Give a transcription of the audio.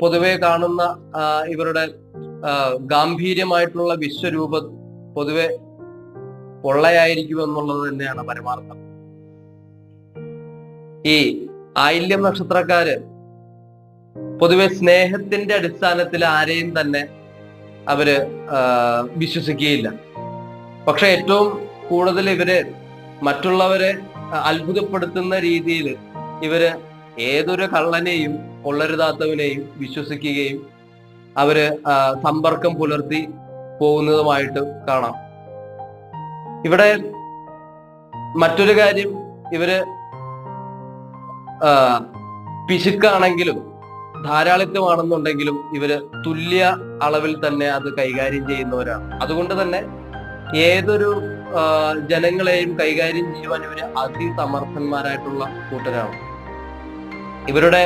പൊതുവെ കാണുന്ന ഇവരുടെ ഗാംഭീര്യമായിട്ടുള്ള വിശ്വരൂപ പൊതുവെ പൊള്ളയായിരിക്കും എന്നുള്ളത് തന്നെയാണ് പരമാർത്ഥം. ഈ ആയില്യം നക്ഷത്രക്കാര് പൊതുവെ സ്നേഹത്തിന്റെ അടിസ്ഥാനത്തിൽ ആരെയും തന്നെ അവർ വിശ്വസിക്കുകയില്ല. പക്ഷെ ഏറ്റവും കൂടുതൽ ഇവർ മറ്റുള്ളവരെ അത്ഭുതപ്പെടുത്തുന്ന രീതിയിൽ ഇവർ ഏതൊരു കള്ളനെയും കൊള്ളരുതാത്തവനെയും വിശ്വസിക്കുകയും അവർ സമ്പർക്കം പുലർത്തി പോകുന്നതുമായിട്ട് കാണാം. ഇവിടെ മറ്റൊരു കാര്യം ഇവർ പിശുക്കാണെങ്കിലും ധാരാളിത്തമാണെന്നുണ്ടെങ്കിലും ഇവർ തുല്യ അളവിൽ തന്നെ അത് കൈകാര്യം ചെയ്യുന്നവരാണ്. അതുകൊണ്ട് തന്നെ ഏതൊരു ജനങ്ങളെയും കൈകാര്യം ചെയ്യുവാൻ ഇവർ അതിസമർത്ഥന്മാരായിട്ടുള്ള കൂട്ടരാണ്. ഇവരുടെ